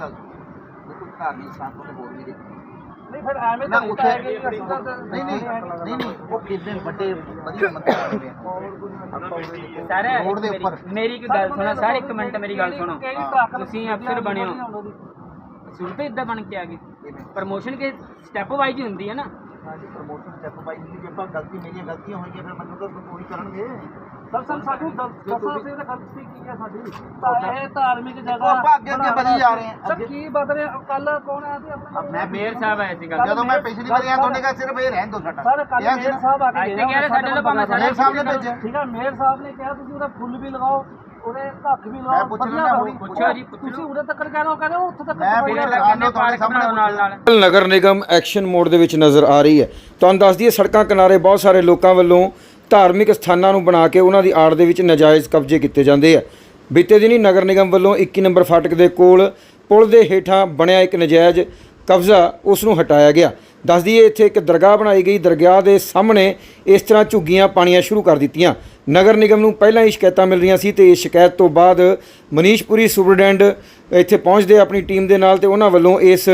ਧਾਰਮਿਕ ਸਥਾਨ ਤੋਂ ਹੋਰ ਵੀ ਦੇਖੇ। ਨਹੀਂ ਫਿਰ ਐਵੇਂ ਨਾ ਤਾਂ ਉੱਥੇ ਹੈਗੇ ਜੀ, ਅਸੀਂ ਤਾਂ- ਨਹੀਂ ਨਹੀਂ ਨਹੀਂ ਨਹੀਂ ਉਹ ਕਿੰਨੇ ਵੱਡੇ ਵਧੀਆ ਮੰਦਰ ਆਏ ਹੋਏ ਆ। ਸਰ ਰੋਡ ਦੇ ਉੱਪਰ। ਮੇਰੀ ਇੱਕ ਗੱਲ ਸੁਣੋ ਸਰ ਇੱਕ ਮਿੰਟ ਮੇਰੀ ਗੱਲ ਸੁਣੋ। ਕਈ ਟਰੱਕ ਤੁਸੀਂ ਅਫਸਰ ਬਣੇ ਹੋ ਇਦਾਂ ਬਣ ਕੇ ਆ ਗਏ। ਪ੍ਰਮੋਸ਼ਨ ਕੇ ਸਟੈਪ ਵਾਈਜ਼ ਹੀ ਹੁੰਦੀ ਹੈ ਨਾ। ਸਾਡੀ ਪ੍ਰਮੋਸ਼ਨ ਸਟੈਪ ਬਾਈ ਜੀ ਜੇ ਆਪਾਂ ਗਲਤੀ ਮੇਰੀਆਂ ਗਲਤੀਆਂ ਹੋਈਆਂ ਫਿਰ ਮੈਨੂੰ ਤਾਂ ਕੋਈ ਕਰਨਗੇ। ਸਰ ਸਰ ਸਾਨੂੰ ਦੱਸੋ ਅਸੀਂ ਤਾਂ ਗਲਤੀ ਕੀ ਹੈ ਸਾਡੀ? ਤਾਂ ਇਹ ਧਾਰਮਿਕ ਜਗ੍ਹਾ ਆਪਾਂ ਅੱਗੇ ਅੱਗੇ ਵਧੀ ਜਾ ਰਹੇ ਹਾਂ। ਸਰ ਅੱਗੇ ਕੀ ਬਦ ਰਹੇ? ਕੱਲ ਕੌਣ ਆਇਆ ਸੀ ਆਪਣੇ ਮੈਂ ਮੇਅਰ ਸਾਹਿਬ ਆਏ ਸੀ ਗੱਲ ਜਦੋਂ ਮੈਂ ਪਿਛਲੀ ਵਾਰੀ ਆਇਆ ਤੁਹਾਡੇ ਘਰ ਸਿਰਫ ਇਹ ਰਹਿਣ ਦੋ ਸਾਡਾ। ਸਰ ਕੱਲ ਇਹ ਸੀ ਮੇਅਰ ਨਾ? ਸਾਹਿਬ ਆ ਕੇ ਇੱਥੇ ਕਹਿ ਰਹੇ? ਸਾਡੇ ਨਾਲ ਭਾਵੇਂ ਮੇਅਰ ਸਾਹਿਬ ਨੇ ਭੇਜਿਆ। ਠੀਕ ਹੈ ਮੇਅਰ ਸਾਹਿਬ ਨੇ ਕਿਹਾ ਤੁਸੀਂ ਉਹਦਾ ਫੁੱਲ ਵੀ ਲਗਾਓ ਉਹਦੇ ਹੱਥ ਵੀ ਮੈਂ ਲਗਾਓ ਪੁੱਛ ਵਧੀਆ ਲੈਣਾ ਲਗਾਓ। ਹੁਣੀ। ਪੁੱਛੋ ਜੀ, ਪੁੱਛ ਤੁਸੀਂ ਉਰੇ ਤੱਕ ਕਹਿ ਰਹੇ ਹੋ ਕਹਿੰਦੇ ਉਹ ਉੱਥੇ ਤੱਕ ਮੈਂ ਸਫ਼ਾਈ ਫਿਰ ਕਰ- ਲਗਾ- ਕਹਿੰਦੇ ਤੁਹਾਡੇ ਪਾਰਕ ਸਾਹਮਣੇ ਬਣਾਓ ਨਾਲ ਨਾਲ ਨਗਰ ਨਿਗਮ ਐਕਸ਼ਨ ਮੋਡ ਦੇ ਵਿੱਚ ਨਜ਼ਰ ਆ ਰਹੀ ਹੈ। ਤੁਹਾਨੂੰ ਦੱਸ ਦਈਏ ਸੜਕਾਂ ਕਿਨਾਰੇ ਬਹੁਤ ਸਾਰੇ ਲੋਕਾਂ ਵੱਲੋਂ ਧਾਰਮਿਕ ਸਥਾਨਾਂ ਨੂੰ ਬਣਾ ਕੇ ਉਹਨਾਂ ਦੀ ਆੜ ਦੇ ਵਿੱਚ ਨਾਜਾਇਜ਼ ਕਬਜ਼ੇ ਕੀਤੇ ਜਾਂਦੇ ਆ। ਬੀਤੇ ਦਿਨੀ ਨਗਰ ਨਿਗਮ ਵੱਲੋਂ 21 ਨੰਬਰ ਫਾਟਕ ਦੇ ਕੋਲ ਪੁਲ ਦੇ ਹੇਠਾਂ ਬਣਿਆ ਇੱਕ ਨਜਾਇਜ਼ ਕਬਜ਼ਾ, ਉਸ ਨੂੰ ਹਟਾਇਆ ਗਿਆ। ਦੱਸ ਦਈਏ, ਇੱਥੇ ਇੱਕ ਦਰਗਾਹ ਬਣਾਈ ਗਈ। ਦਰਗਾਹ ਦੇ ਸਾਹਮਣੇ ਇਸ ਤਰ੍ਹਾਂ ਝੁੱਗੀਆਂ ਪਾਣੀਆਂ ਸ਼ੁਰੂ ਕਰ ਦਿੱਤੀਆਂ। ਨਗਰ ਨਿਗਮ ਨੂੰ ਪਹਿਲਾਂ ਹੀ ਸ਼ਿਕਾਇਤਾਂ ਮਿਲ ਰਹੀਆਂ ਸੀ ਤੇ ਇਸ ਸ਼ਿਕਾਇਤ ਤੋਂ ਬਾਅਦ ਮਨੀਸ਼ਪੁਰੀ ਸੁਪਰਡੈਂਟ ਇੱਥੇ ਪਹੁੰਚਦੇ ਆਪਣੀ ਟੀਮ ਦੇ ਨਾਲ ਤੇ ਉਹਨਾਂ ਵੱਲੋਂ ਇਸ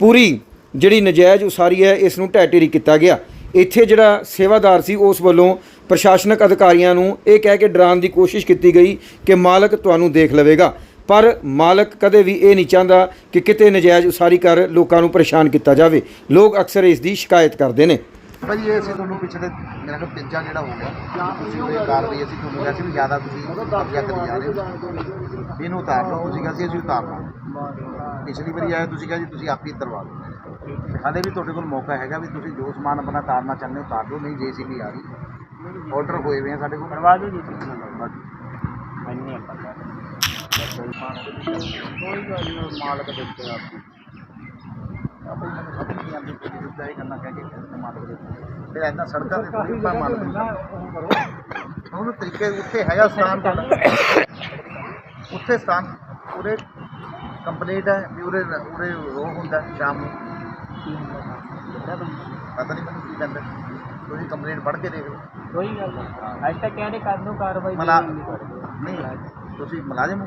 ਪੂਰੀ ਜਿਹੜੀ ਨਜਾਇਜ਼ ਉਸਾਰੀ ਹੈ, ਇਸ ਨੂੰ ਢਹਿ ਢੇਰੀ ਕੀਤਾ ਗਿਆ। ਇੱਥੇ ਜਿਹੜਾ ਸੇਵਾਦਾਰ ਸੀ, ਉਸ ਵੱਲੋਂ ਪ੍ਰਸ਼ਾਸਨਿਕ ਅਧਿਕਾਰੀਆਂ ਨੂੰ ਇਹ ਕਹਿ ਕੇ ਡਰਾਉਣ ਦੀ ਕੋਸ਼ਿਸ਼ ਕੀਤੀ ਗਈ ਕਿ ਮਾਲਕ ਤੁਹਾਨੂੰ ਦੇਖ ਲਵੇਗਾ। ਪਰ ਮਾਲਕ ਕਦੇ ਵੀ ਇਹ ਨਹੀਂ ਚਾਹੁੰਦਾ ਕਿ ਕਿਤੇ ਨਜਾਇਜ਼ ਉਸਾਰੀ ਕਰ ਲੋਕਾਂ ਨੂੰ ਪਰੇਸ਼ਾਨ ਕੀਤਾ ਜਾਵੇ। ਲੋਕ ਅਕਸਰ ਇਸ ਦੀ ਸ਼ਿਕਾਇਤ ਕਰਦੇ ਨੇ। ਭਾਜੀ ਇਹ ਅਸੀਂ ਤੁਹਾਨੂੰ ਪਿਛਲੇ ਮੇਰਾ ਕੋਲ ਤੀਜਾ ਜਿਹੜਾ ਹੋ ਗਿਆ। ਤੁਸੀਂ ਉਹ ਕਾਰਵਾਈ ਅਸੀਂ ਤੁਹਾਨੂੰ ਕਿਹਾ ਸੀ ਵੀ ਜ਼ਿਆਦਾ ਤੁਸੀਂ ਕਬਜ਼ਾ ਕਰੀ ਜਾ ਰਹੇ। ਹੋ ਇਹਨੂੰ ਉਤਾਰ ਲਓ। ਤੁਸੀਂ ਕਿਹਾ ਸੀ ਅਸੀਂ ਉਤਾਰ ਲਓ ਪਿਛਲੀ ਵਾਰੀ ਆਇਆ ਤੁਸੀਂ ਕਿਹਾ ਜੀ ਤੁਸੀਂ ਆਪ ਹੀ ਉਤਰਵਾ ਲਓ ਹਾਲੇ ਵੀ ਤੁਹਾਡੇ ਕੋਲ ਮੌਕਾ ਹੈਗਾ ਵੀ ਤੁਸੀਂ ਜੋ ਸਮਾਨ ਆਪਣਾ ਤਾਰਨਾ ਚਾਹੁੰਦੇ ਹੋ ਤਾਰ ਲਓ ਨਹੀਂ ਜੇਸੀਬੀ ਆ ਰਹੀ ਆਰਡਰ ਹੋਏ ਹੋਏ ਆ ਸਾਡੇ ਕੋਲ। ਕਰਵਾ ਦਿਓ ਜੀ ਇੰਨੇ ਕੋਈ ਗੱਲ ਨਹੀਂ ਮਾਲਕ ਦੇ ਉੱਤੇ ਆਪੀ ਆਪੇ ਮੈਨੂੰ ਸਮਝ ਨਹੀਂ ਆਉਂਦੀ ਕਿ ਜਿੱਦਾਂ ਇਹ ਕਰਨਾ ਕਹਿ ਕੇ ਮਾਲਕ ਦੇ ਉੱਤੇ। ਫਿਰ ਐਦਾਂ ਸੜਕਾਂ ਤੇ ਕੋਈ ਪਾ ਮਾਲਕ ਨੂੰ ਉਹਨੂੰ ਤਰੀਕੇ ਉੱਥੇ ਹੈਗਾ ਸਥਾਨ ਉੱਥੇ ਸਥਾਨ ਉਰੇ ਕੰਪਲੀਟ ਹੈ ਵੀ ਉਰੇ ਉਰੇ ਉਹ ਹੁੰਦਾ ਸ਼ਾਮ ਨੂੰ। ਪਤਾ ਨਹੀਂ ਮੈਨੂੰ ਕੀ ਕਹਿੰਦਾ। ਤੁਸੀਂ ਕੰਪਲੀਟ ਪੜ੍ਹ ਕੇ ਦੇਖ ਲਓ। ਕੋਈ ਗੱਲ ਨਹੀਂ। ਅੱਜ ਤੱਕ ਕਹਿੰਦੇ ਕਰ ਦੋ ਕਾਰਵਾਈ ਮਲਾ ਨਹੀਂ। ਨਹੀਂ ਤੁਸੀਂ ਮੁਲਾਜ਼ਮ ਹੋ।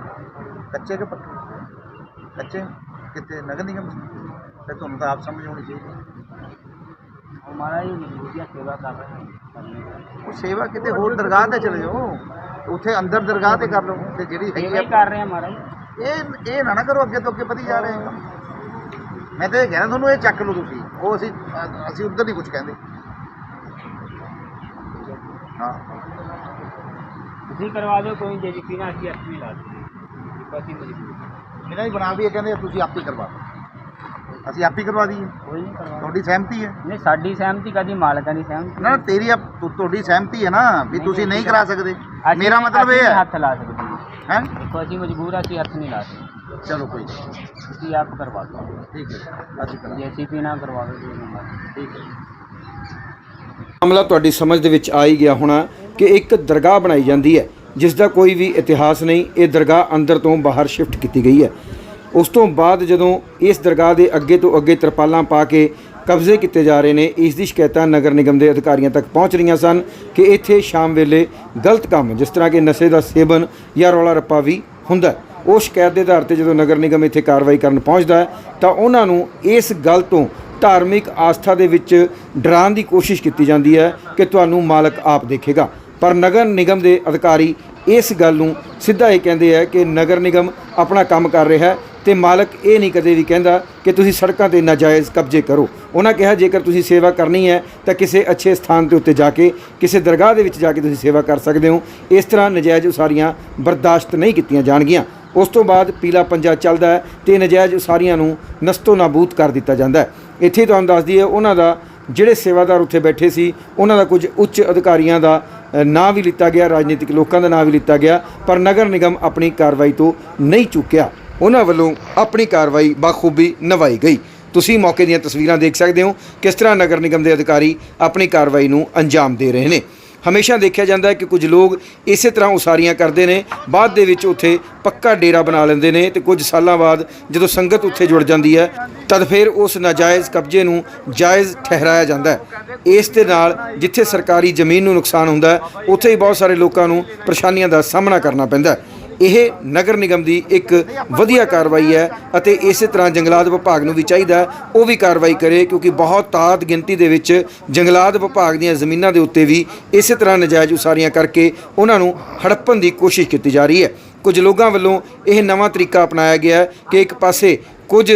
ਕੱਚੇ ਕਿ ਪੱਕੇ? ਕੱਚੇ ਕਿਤੇ ਨਗਰ ਨਿਗਮ ਤੇ ਤੁਹਾਨੂੰ ਤਾਂ ਆਪ ਸਮਝ ਆਉਣੀ ਚਾਹੀਦੀ। ਹਮਾਰਾ ਹੀ ਮਜਬੂਰੀਆਂ ਸੇਵਾ ਕਰ ਰਹੇ ਹਾਂ ਉਹ ਸੇਵਾ ਕਿਤੇ ਹੋਰ ਦਰਗਾਹ ਤੇ ਚਲੇ ਜਾਓ। ਉੱਥੇ ਅੰਦਰ ਦਰਗਾਹ ਤੇ ਕਰ ਲਓ। ਤੇ ਜਿਹੜੀ ਸੇਵਾ ਹੈਗੀ ਹੀ ਆ ਕਰ ਰਹੇ ਹਾਂ ਮਹਾਰਾਜ ਇਹ ਇਹ ਨਾ ਨਾ ਕਰੋ ਅੱਗੇ ਤੋਂ ਅੱਗੇ ਵਧੀ ਜਾ ਰਹੇ ਹੋ ਮੈਂ ਤਾਂ ਇਹ ਕਹਿਣਾ ਤੁਹਾਨੂੰ ਇਹ ਚੱਕ ਲਓ ਤੁਸੀਂ। ਉਹ ਅਸੀਂ ਅ- ਅਸੀਂ ਉੱਧਰ ਨਹੀਂ ਕੁਝ ਕਹਿੰਦੇ। ਹਾਂ। ਤੁਸੀਂ ਕਰਵਾ ਦਿਓ ਕੋਈ ਜੇਜੀਪੀ ਨਾਲ ਅਸੀਂ ਨਹੀਂ ਲਾ ਬਸ ਹੀ ਮਜਬੂਰ ਮੇਰਾ ਹੀ ਬਣਾ ਵੀ ਇਹ ਕਹਿੰਦੇ ਤੁਸੀਂ ਆਪ ਕਰਵਾ ਦਿਓ। ਅਸੀਂ ਆਪ ਕਰਵਾ ਦਈਏ। ਕੋਈ ਨਹੀਂ ਕਰਵਾ ਤੁਹਾਡੀ ਸਹਿਮਤੀ ਹੈ। ਨਹੀਂ ਸਾਡੀ ਸਹਿਮਤੀ ਕਦੀ ਮਾਲਕਾਂ ਦੀ ਸਹਿਮਤੀ ਨਾ ਤੇਰੀ ਤੁਹਾਡੀ ਸਹਿਮਤੀ ਹੈ ਨਾ ਵੀ ਤੁਸੀਂ ਨਹੀਂ ਕਰਾ। ਸਕਦੇ। ਅਸੀਂ- ਮੇਰਾ ਮਤਲਬ ਇਹ ਅਸੀਂ ਹੈ। ਹੱਥ ਲਾ ਸਕਦੇ ਹਾਂ। ਹੈ? ਦੇਖੋ ਅਸੀਂ ਮਜਬੂਰ ਹਾਂ, ਅਸੀਂ ਹੱਥ ਨਹੀਂ ਲਾ ਸਕਦੇ। ਚਲੋ ਕੋਈ ਨਹੀਂ। ਤੁਸੀਂ ਆਪ ਕਰਵਾ ਦਿਓ। ਠੀਕ ਹੈ ਅਸੀਂ ਕਰਾ ਜੇਸੀਪੀ ਨਾਲ ਕਰਵਾ ਦਿਓ ਜੀ ਨੰਬਰ ਠੀਕ ਹੈ ਮਾਮਲਾ ਤੁਹਾਡੀ ਸਮਝ ਦੇ ਵਿੱਚ ਆ ਹੀ ਗਿਆ ਹੋਣਾ ਕਿ ਇੱਕ ਦਰਗਾਹ ਬਣਾਈ ਜਾਂਦੀ ਹੈ, ਜਿਸ ਦਾ ਕੋਈ ਵੀ ਇਤਿਹਾਸ ਨਹੀਂ, ਇਹ ਦਰਗਾਹ ਅੰਦਰ ਤੋਂ ਬਾਹਰ ਸ਼ਿਫਟ ਕੀਤੀ ਗਈ ਹੈ ਉਸ ਤੋਂ ਬਾਅਦ ਜਦੋਂ ਇਸ ਦਰਗਾਹ ਦੇ ਅੱਗੇ ਤੋਂ ਅੱਗੇ ਤਰਪਾਲਾਂ ਪਾ ਕੇ ਕਬਜ਼ੇ ਕੀਤੇ ਜਾ ਰਹੇ ਨੇ, ਇਸ ਦੀ ਸ਼ਿਕਾਇਤਾਂ ਨਗਰ ਨਿਗਮ ਦੇ ਅਧਿਕਾਰੀਆਂ ਤੱਕ ਪਹੁੰਚ ਰਹੀਆਂ ਸਨ ਕਿ ਇੱਥੇ ਸ਼ਾਮ ਵੇਲੇ ਗਲਤ ਕੰਮ, ਜਿਸ ਤਰ੍ਹਾਂ ਕਿ ਨਸ਼ੇ ਦਾ ਸੇਵਨ ਜਾਂ ਰੌਲਾ ਰੱਪਾ ਵੀ ਹੁੰਦਾ ਹੈ। ਉਹ ਸ਼ਿਕਾਇਤ ਦੇ ਆਧਾਰ ਤੇ ਜਦੋਂ ਨਗਰ ਨਿਗਮ ਇੱਥੇ ਕਾਰਵਾਈ ਕਰਨ ਪਹੁੰਚਦਾ ਹੈ, ਤਾਂ ਉਹਨਾਂ ਨੂੰ ਇਸ ਗੱਲ ਤੋਂ ਧਾਰਮਿਕ ਆਸਥਾ ਦੇ ਵਿੱਚ ਡਰਾਉਣ ਦੀ ਕੋਸ਼ਿਸ਼ ਕੀਤੀ ਜਾਂਦੀ ਹੈ ਕਿ ਤੁਹਾਨੂੰ ਮਾਲਕ ਆਪ ਦੇਖੇਗਾ। ਪਰ ਨਗਰ ਨਿਗਮ ਦੇ ਅਧਿਕਾਰੀ ਇਸ ਗੱਲ ਨੂੰ ਸਿੱਧਾ ਇਹ ਕਹਿੰਦੇ ਆ ਕਿ ਨਗਰ ਨਿਗਮ ਆਪਣਾ ਕੰਮ ਕਰ ਰਿਹਾ ਹੈ ਤੇ ਮਾਲਕ ਇਹ ਨਹੀਂ ਕਦੇ ਵੀ ਕਹਿੰਦਾ ਕਿ ਤੁਸੀਂ ਸੜਕਾਂ ਤੇ ਨਾਜਾਇਜ਼ ਕਬਜ਼ੇ ਕਰੋ। ਉਹਨਾਂ ਕਿਹਾ, ਜੇਕਰ ਤੁਸੀਂ ਸੇਵਾ ਕਰਨੀ ਹੈ, ਤਾਂ ਕਿਸੇ ਅੱਛੇ ਸਥਾਨ ਦੇ ਉੱਤੇ ਜਾ ਕੇ, ਕਿਸੇ ਦਰਗਾਹ ਦੇ ਵਿੱਚ ਜਾ ਕੇ ਤੁਸੀਂ ਸੇਵਾ ਕਰ ਸਕਦੇ ਹੋ। ਇਸ ਤਰ੍ਹਾਂ ਨਜਾਇਜ਼ ਉਸਾਰੀਆਂ ਬਰਦਾਸ਼ਤ ਨਹੀਂ ਕੀਤੀਆਂ ਜਾਣਗੀਆਂ। ਉਸ ਤੋਂ ਬਾਅਦ ਪੀਲਾ ਪੰਜਾ ਚੱਲਦਾ ਹੈ ਤੇ ਨਜਾਇਜ਼ ਉਸਾਰੀਆਂ ਨੂੰ ਨਸਤੋ ਨਾਬੂਦ ਕਰ ਦਿੱਤਾ ਜਾਂਦਾ ਹੈ। ਇੱਥੇ ਤੁਹਾਨੂੰ ਦੱਸ ਦਈਏ ਉਹਨਾਂ ਦਾ ਜਿਹੜੇ ਸੇਵਾਦਾਰ ਉੱਥੇ ਬੈਠੇ ਸੀ, ਉਹਨਾਂ ਦਾ ਕੁਝ ਉੱਚ ਅਧਿਕਾਰੀਆਂ ਦਾ ਨਾਂ ਵੀ ਲਿੱਤਾ ਗਿਆ, ਰਾਜਨੀਤਿਕ ਲੋਕਾਂ ਦਾ ਨਾਂ ਵੀ ਲਿੱਤਾ ਗਿਆ, ਪਰ ਨਗਰ ਨਿਗਮ ਆਪਣੀ ਕਾਰਵਾਈ ਤੋਂ ਨਹੀਂ ਚੁੱਕਿਆ। ਉਹਨਾਂ ਵੱਲੋਂ ਆਪਣੀ ਕਾਰਵਾਈ ਬਾਖੂਬੀ ਨਿਭਾਈ ਗਈ। ਤੁਸੀਂ ਮੌਕੇ ਦੀਆਂ ਤਸਵੀਰਾਂ ਦੇਖ ਸਕਦੇ ਹੋ, ਕਿਸ ਤਰ੍ਹਾਂ ਨਗਰ ਨਿਗਮ ਦੇ ਅਧਿਕਾਰੀ ਆਪਣੀ ਕਾਰਵਾਈ ਨੂੰ ਅੰਜਾਮ ਦੇ ਰਹੇ ਨੇ। ਹਮੇਸ਼ਾ ਦੇਖਿਆ ਜਾਂਦਾ ਹੈ ਕਿ ਕੁਝ ਲੋਕ ਇਸੇ ਤਰ੍ਹਾਂ ਉਸਾਰੀਆਂ ਕਰਦੇ ਨੇ, ਬਾਅਦ ਦੇ ਵਿੱਚ ਉੱਥੇ ਪੱਕਾ ਡੇਰਾ ਬਣਾ ਲੈਂਦੇ ਨੇ ਤੇ ਕੁਝ ਸਾਲਾਂ ਬਾਅਦ ਜਦੋਂ ਸੰਗਤ ਉੱਥੇ ਜੁੜ ਜਾਂਦੀ ਹੈ, ਤਦ ਫਿਰ ਉਸ ਨਾਜਾਇਜ਼ ਕਬਜ਼ੇ ਨੂੰ ਜਾਇਜ਼ ਠਹਿਰਾਇਆ ਜਾਂਦਾ ਹੈ। ਇਸ ਦੇ ਨਾਲ ਜਿੱਥੇ ਸਰਕਾਰੀ ਜ਼ਮੀਨ ਨੂੰ ਨੁਕਸਾਨ ਹੁੰਦਾ ਉੱਥੇ ਹੀ ਬਹੁਤ ਸਾਰੇ ਲੋਕਾਂ ਨੂੰ ਪਰੇਸ਼ਾਨੀਆਂ ਦਾ ਸਾਹਮਣਾ ਕਰਨਾ ਪੈਂਦਾ ਹੈ। ਇਹ ਨਗਰ ਨਿਗਮ ਦੀ ਇੱਕ ਵਧੀਆ ਕਾਰਵਾਈ ਹੈ ਅਤੇ ਇਸੇ ਤਰ੍ਹਾਂ ਜੰਗਲਾਤ ਵਿਭਾਗ ਨੂੰ ਵੀ ਚਾਹੀਦਾ ਉਹ ਵੀ ਕਾਰਵਾਈ ਕਰੇ, ਕਿਉਂਕਿ ਬਹੁਤ ਤਾਤ ਗਿਣਤੀ ਦੇ ਵਿੱਚ ਜੰਗਲਾਤ ਵਿਭਾਗ ਦੀਆਂ ਜ਼ਮੀਨਾਂ ਦੇ ਉੱਤੇ ਵੀ ਇਸੇ ਤਰ੍ਹਾਂ ਨਜਾਇਜ਼ ਉਸਾਰੀਆਂ ਕਰਕੇ ਉਹਨਾਂ ਨੂੰ ਹੜੱਪਣ ਦੀ ਕੋਸ਼ਿਸ਼ ਕੀਤੀ ਜਾ ਰਹੀ ਹੈ। ਕੁਝ ਲੋਕਾਂ ਵੱਲੋਂ ਇਹ ਨਵਾਂ ਤਰੀਕਾ ਅਪਣਾਇਆ ਗਿਆ ਹੈ ਕਿ ਇੱਕ ਪਾਸੇ ਕੁਝ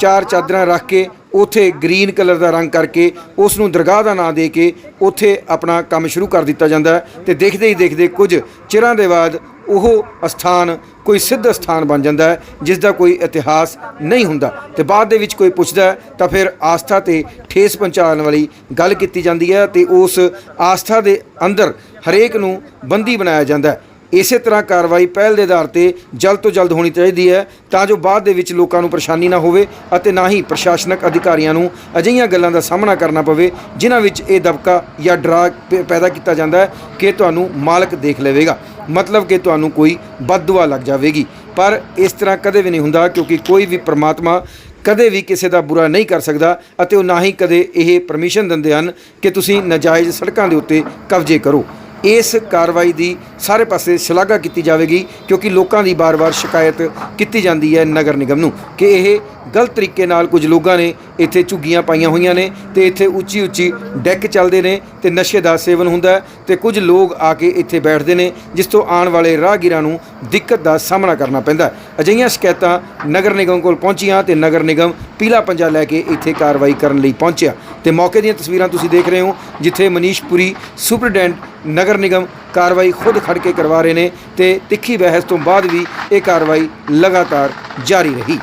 ਚਾਰ ਚਾਦਰਾਂ ਰੱਖ ਕੇ ਉਥੇ ਗ੍ਰੀਨ ਕਲਰ ਦਾ ਰੰਗ ਕਰਕੇ ਉਸ ਨੂੰ ਦਰਗਾਹ ਦਾ ਨਾਂ ਦੇ ਕੇ ਉਥੇ ਆਪਣਾ ਕੰਮ ਸ਼ੁਰੂ ਕਰ ਦਿੱਤਾ ਜਾਂਦਾ ਹੈ ਤੇ ਦੇਖਦੇ ਹੀ ਦੇਖਦੇ ਕੁਝ ਚਿਰਾਂ ਦੇ ਬਾਅਦ ਉਹ ਅਸਥਾਨ ਕੋਈ ਸਿੱਧ ਸਥਾਨ ਬਣ ਜਾਂਦਾ ਹੈ ਜਿਸ ਦਾ ਕੋਈ ਇਤਿਹਾਸ ਨਹੀਂ ਹੁੰਦਾ। ਤੇ ਬਾਅਦ ਦੇ ਵਿੱਚ ਕੋਈ ਪੁੱਛਦਾ ਤਾਂ ਫਿਰ ਆਸਥਾ ਤੇ ਠੇਸ ਪਹੁੰਚਾਉਣ ਵਾਲੀ ਗੱਲ ਕੀਤੀ ਜਾਂਦੀ ਹੈ ਤੇ ਉਸ ਆਸਥਾ ਦੇ ਅੰਦਰ ਹਰੇਕ ਨੂੰ ਬੰਦੀ ਬਣਾਇਆ ਜਾਂਦਾ ਹੈ। ਇਸੇ ਤਰ੍ਹਾਂ ਕਾਰਵਾਈ ਪਹਿਲ ਦੇ ਆਧਾਰ ਤੇ ਜਲਦ ਤੋਂ ਜਲਦ ਹੋਣੀ ਚਾਹੀਦੀ ਹੈ ਤਾਂ ਜੋ ਬਾਅਦ ਦੇ ਵਿੱਚ ਲੋਕਾਂ ਨੂੰ ਪਰੇਸ਼ਾਨੀ ਨਾ ਹੋਵੇ ਅਤੇ ਨਾ ਹੀ ਪ੍ਰਸ਼ਾਸਨਿਕ ਅਧਿਕਾਰੀਆਂ ਨੂੰ ਅਜਿਹੀਆਂ ਗੱਲਾਂ ਦਾ ਸਾਹਮਣਾ ਕਰਨਾ ਪਵੇ, ਜਿਨ੍ਹਾਂ ਵਿੱਚ ਇਹ ਦਬਕਾ ਜਾਂ ਡਰਾ ਪੈਦਾ ਕੀਤਾ ਜਾਂਦਾ ਹੈ ਕਿ ਤੁਹਾਨੂੰ ਮਾਲਕ ਦੇਖ ਲਵੇਗਾ। ਮਤਲਬ ਕਿ ਤੁਹਾਨੂੰ ਕੋਈ ਬਦਦੁਆ ਲੱਗ ਜਾਵੇਗੀ। ਪਰ ਇਸ ਤਰ੍ਹਾਂ ਕਦੇ ਵੀ ਨਹੀਂ ਹੁੰਦਾ ਕਿਉਂਕਿ ਕੋਈ ਵੀ ਪ੍ਰਮਾਤਮਾ ਕਦੇ ਵੀ ਕਿਸੇ ਦਾ ਬੁਰਾ ਨਹੀਂ ਕਰ ਸਕਦਾ ਅਤੇ ਉਹ ਨਾ ਹੀ ਕਦੇ ਇਹ ਪਰਮਿਸ਼ਨ ਦਿੰਦੇ ਹਨ ਕਿ ਤੁਸੀਂ ਨਾਜਾਇਜ਼ ਸੜਕਾਂ ਦੇ ਉੱਤੇ ਕਬਜ਼ੇ ਕਰੋ। ਇਸ ਕਾਰਵਾਈ ਦੀ ਸਾਰੇ ਪਾਸੇ ਸ਼ਲਾਘਾ ਕੀਤੀ ਜਾਵੇਗੀ, ਕਿਉਂਕਿ ਲੋਕਾਂ ਦੀ ਬਾਰ-ਬਾਰ ਸ਼ਿਕਾਇਤ ਕੀਤੀ ਜਾਂਦੀ ਹੈ ਨਗਰ ਨਿਗਮ ਨੂੰ ਕਿ ਇਹ ਗਲਤ ਤਰੀਕੇ ਨਾਲ ਕੁਝ ਲੋਕਾਂ ਨੇ ਇੱਥੇ ਝੁੱਗੀਆਂ ਪਾਈਆਂ ਹੋਈਆਂ ਨੇ ਤੇ ਇੱਥੇ ਉੱਚੀ ਉੱਚੀ ਡੈਕ ਚੱਲਦੇ ਨੇ ਤੇ ਨਸ਼ੇ ਦਾ ਸੇਵਨ ਹੁੰਦਾ ਹੈ ਤੇ ਕੁਝ ਲੋਕ ਆ ਕੇ ਇੱਥੇ ਬੈਠਦੇ ਨੇ, ਜਿਸ ਤੋਂ ਆਉਣ ਵਾਲੇ ਰਾਹਗੀਰਾਂ ਨੂੰ ਦਿੱਕਤ ਦਾ ਸਾਹਮਣਾ ਕਰਨਾ ਪੈਂਦਾ ਅਜਿਹੀਆਂ ਸ਼ਿਕਾਇਤਾਂ ਨਗਰ ਨਿਗਮ ਕੋਲ ਪਹੁੰਚੀਆਂ ਤੇ ਨਗਰ ਨਿਗਮ ਪੀਲਾ ਪੰਜਾ ਲੈ ਕੇ ਇੱਥੇ ਕਾਰਵਾਈ ਕਰਨ ਲਈ ਪਹੁੰਚਿਆ। ਤੇ ਮੌਕੇ ਦੀਆਂ ਤਸਵੀਰਾਂ ਤੁਸੀਂ ਦੇਖ ਰਹੇ ਹੋ, ਜਿੱਥੇ ਮਨੀਸ਼ ਪੁਰੀ ਸੁਪਰਡੈਂਟ ਨਗਰ ਨਿਗਮ ਕਾਰਵਾਈ ਖੁਦ ਖੜ ਕੇ ਕਰਵਾ ਰਹੇ ਨੇ ਤੇ ਤਿੱਖੀ ਬਹਿਸ ਤੋਂ ਬਾਅਦ ਵੀ ਇਹ ਕਾਰਵਾਈ ਲਗਾਤਾਰ ਜਾਰੀ ਰਹੀ।